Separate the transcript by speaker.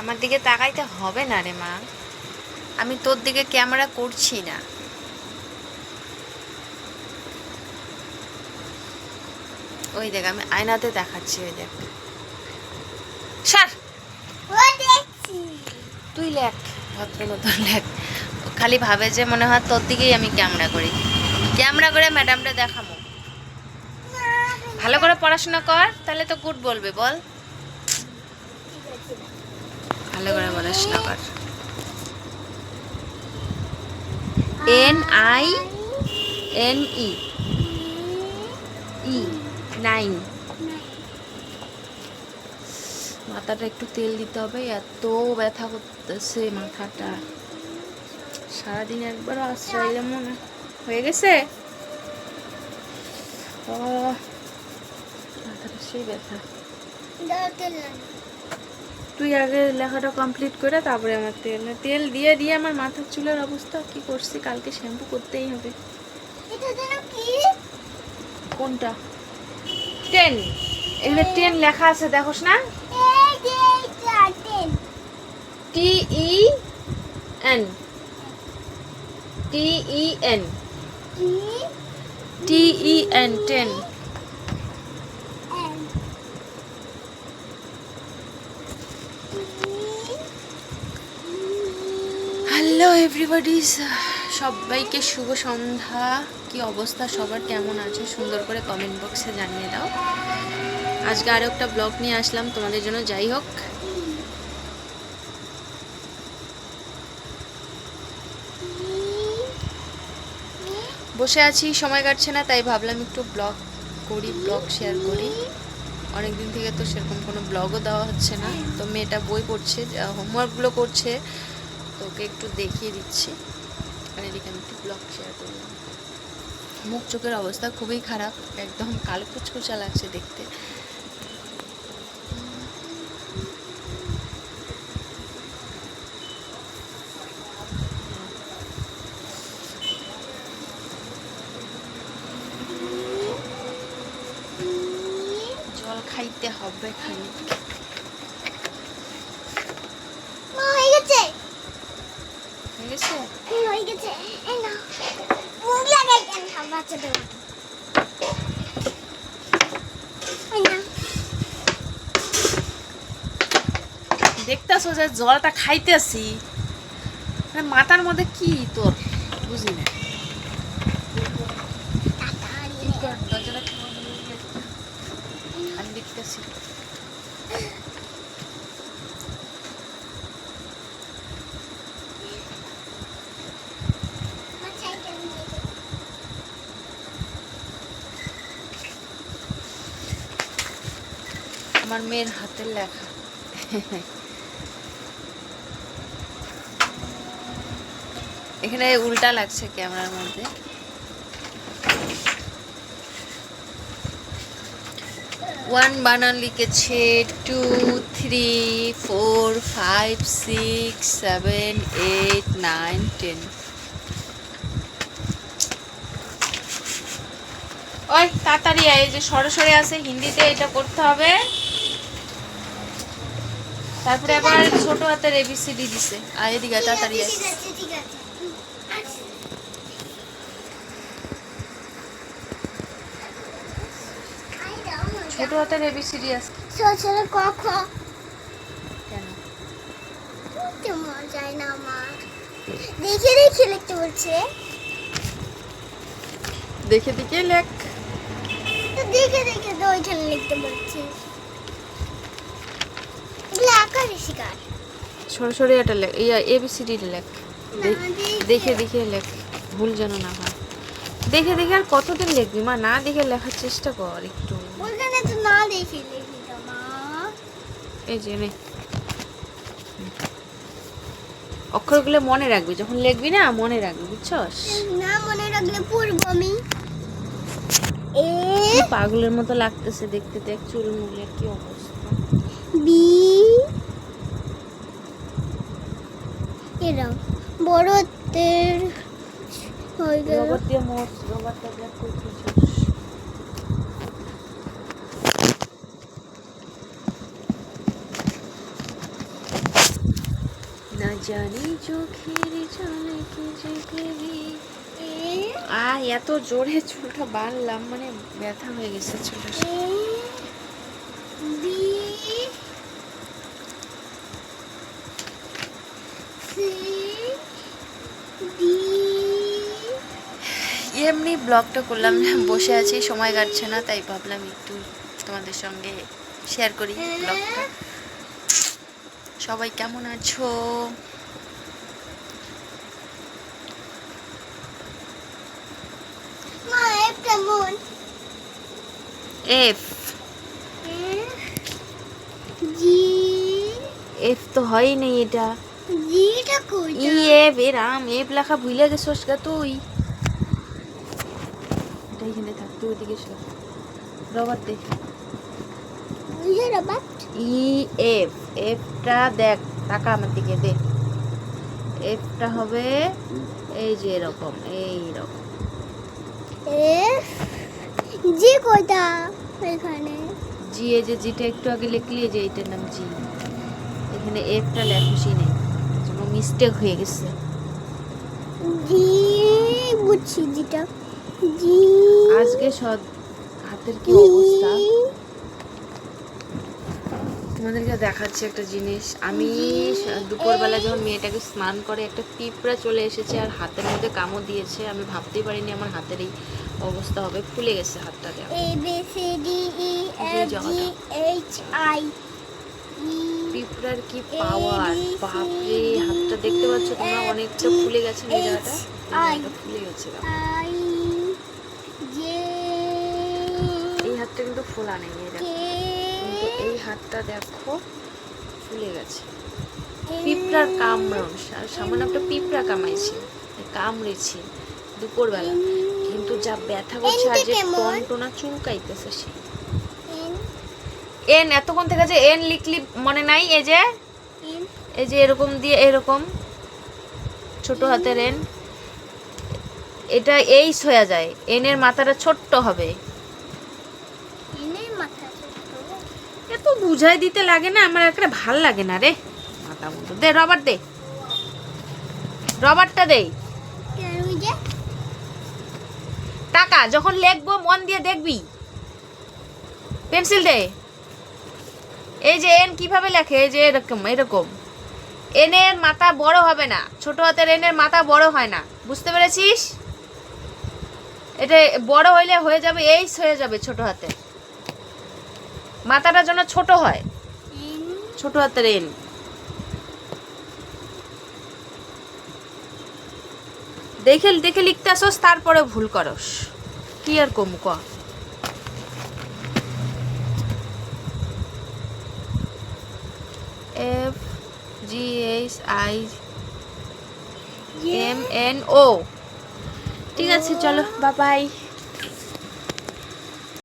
Speaker 1: আমার দিকে তাকাইতে হবে না রে মা। আমি তোর দিকে ক্যামেরা করছি না। ওই দেখ আমি আয়নাতে দেখাচ্ছি ওই দেখ। সার তুই লেখ ভদ্র মতন লেখ। খালি ভাবে যে মনে হয় তোর দিকেই আমি ক্যামেরা করি। ক্যামেরা করে ম্যাডামটা দেখাবো। ভালো করে পড়াশোনা কর তাহলে তো গুড বলবে বল
Speaker 2: ঠিক আছে
Speaker 1: করে N I N E E nine মাথাটা একটু তেল দিতে হবে, এত ব্যথা করতেছে মাথাটা। সারাদিন একবার আশ্রয় মনে হয়ে গেছে? মাথাটা সেই ব্যথা। তুই আগে লেখাটা কমপ্লিট করে তারপরে আমার তেল। তেল দিয়ে দিয়ে আমার মাথার চুলের অবস্থা কি করছি? কালকে শ্যাম্পু করতেই হবে। কোনটা? টেন এখানে টেন লেখা আছে দেখোস না? T E N T E N T E N ten
Speaker 2: N
Speaker 1: hello everybody সবাইকে শুভ সন্ধ্যা। কি অবস্থা? সবার কেমন আছে? সুন্দর করে কমেন্ট বক্সে জানিয়ে দাও। আজকে আরও একটা ব্লগ নিয়ে আসলাম তোমাদের জন্য। যাই হোক। বসে আছি, সময় কাটছে না, তাই ভাবলাম একটু ব্লগ করি ব্লগ শেয়ার করি। অনেক দিন থেকে তো সেরকম কোনো ব্লগও দেওয়া হচ্ছে না। তো মেয়েটা বই পড়ছে হোমওয়ার্কগুলো করছে। তো ওকে একটু দেখিয়ে দিচ্ছি। আর এদিকে আমি একটু ব্লগ শেয়ার করলাম। মুখ চোখের অবস্থা খুবই খারাপ, একদম কালো কুচকুচা লাগছে দেখতে। জল খাইতে হবে খালি
Speaker 2: মা হয়ে গেছে
Speaker 1: হয়ে গেছে
Speaker 2: হয়ে গেছে। এই না মুখ লাগাই কেন?
Speaker 1: দেখতেছো যে জলটা খাইতেছি। মানে মাথার মধ্যে কি তোর? বুঝি না? আমি দেখতেছি
Speaker 2: আমার সাইকেল নিয়ে যাও।
Speaker 1: আমার মেয়ের হাতের লেখা। এখানে উল্টা লাগছে ক্যামেরার মধ্যে। ওয়ান বানান লিখেছে two, three, four, five, six, seven, eight, nine, ten. ওই তাড়াতাড়ি এই যে সরাসরি আছে হিন্দিতে এটা করতে হবে। তারপরে আবার ছোট হাতের এবিসিডি দিছে। আর এদিকে তাড়াতাড়ি
Speaker 2: আছে।
Speaker 1: ছোট হাতের এবিসিডি আছে।
Speaker 2: ছোট ক খ
Speaker 1: কেন?
Speaker 2: পড়তে মন যায় না আমার। দেখে দেখে লিখতে বলছে
Speaker 1: দেখে দেখে লেখ।
Speaker 2: তো দেখে দেখে তো ওইখানে লিখতে বলছে। শিকার।
Speaker 1: সরাসরি এটা লেখ এই এবিসিডি লেখ। দেখে।
Speaker 2: দেখে।
Speaker 1: লেখ ভুল যেন না হয়। দেখে দেখে আর কতদিন লিখবি মা? না দেখে লেখার চেষ্টা কর একটু।
Speaker 2: না দেখে
Speaker 1: এই যে নে। অক্ষরগুলো মনে রাখবি যখন লিখবি না মনে রাখবি বুঝছস?
Speaker 2: না মনে রাখলে পড়ব আমি। এ
Speaker 1: পাগলের মতো লাগতেছে দেখতে দেখ চুল মুলের কি অবস্থা।
Speaker 2: এরম বড়দের হয়ে গেল।
Speaker 1: কিছু জানি চোখের জলে কি যে
Speaker 2: এ?
Speaker 1: এত জোরে চুলটা বাঁধলাম মানে ব্যথা হয়ে গেছে চুলটা
Speaker 2: এ বি সি ডি
Speaker 1: এমনি ব্লগটা করলাম বসে আছি সময় কাটছে না তাই ভাবলাম একটু তোমাদের সঙ্গে শেয়ার করি ব্লগটা। সবাই কেমন আছো? F
Speaker 2: G.
Speaker 1: এফ তো হয়ই নেই এটা।
Speaker 2: জিটা কই
Speaker 1: ই এফ এ রাম এফ লেখা ভুলে গেছোস গা তুই। এটা এখানে থাক তুই ওইদিকে সর রবার দেখ ই এফ এফটা দেখ টাকা আমার দিকে দে। এফটা হবে এই যে এরকম এই রকম।
Speaker 2: এ জি এখানে?
Speaker 1: জি এই যে জিটা একটু আগে লিখলি যে এইটার নাম জি এখানে এফটা লেখুসি নেই মিস্টেক হয়ে গেছে।
Speaker 2: জি বুঝছি জিটা
Speaker 1: আজকে সব হাতের কি অবস্থা? তোমাদেরকে দেখাচ্ছি একটা জিনিস। আমি দুপুরবেলা যখন মেয়েটাকে স্নান করে একটা পিঁপড়া চলে এসেছে আর হাতের মধ্যে কামড় দিয়েছে আমি ভাবতেই পারিনি আমার হাতের এই অবস্থা হবে। ফুলে গেছে হাতটা দেওয়া পিঁপড়ার কি পাওয়ার বাপরে হাতটা দেখতে পাচ্ছ তোমরা অনেকটা ফুলে গেছে জায়গাটা ফুলে গেছে এই হাতটা কিন্তু ফোলা নেই এই কিন্তু এই হাতটা দেখো ফুলে গেছে। পিঁপড়ার কামড়ন সামান্য একটা পিঁপড়া কামাইছে কামড়েছে দুপুরবেলা। কিন্তু যা ব্যথা করছে আর যে? টনটনা চুলকাইতেছে সে।
Speaker 2: এন
Speaker 1: এন এতক্ষণ থেকে যে এন লিখলি মনে নাই এই যে? এই যে এরকম দিয়ে এরকম ছোট হাতের এন। এটা এই হয়ে যায়। এনের মাথাটা ছোট্ট হবে।
Speaker 2: এনের মাথা ছোট
Speaker 1: এত বুঝাই দিতে লাগে না আমার একটা ভালো লাগে না রে। মাথা মতো দে রবার দে। রবারটা দেই টাকা যখন লিখব মন দিয়ে দেখবি। পেন্সিল দে। এই যে এন কীভাবে লেখে? এই যে এরকম এরকম। এনের মাথা বড় হবে না। ছোট হাতের এনের মাথা বড় হয় না। বুঝতে পেরেছিস? এটা বড় হইলে হয়ে যাবে এইস হয়ে যাবে ছোট হাতে। মাথাটা যেন ছোট হয়। ছোট হাতের এন। দেখে দেখে লিখতে আসোস তারপরে ভুল করস। কি আর কম ক? F G H I M N O ঠিক আছে চলো বাই বাই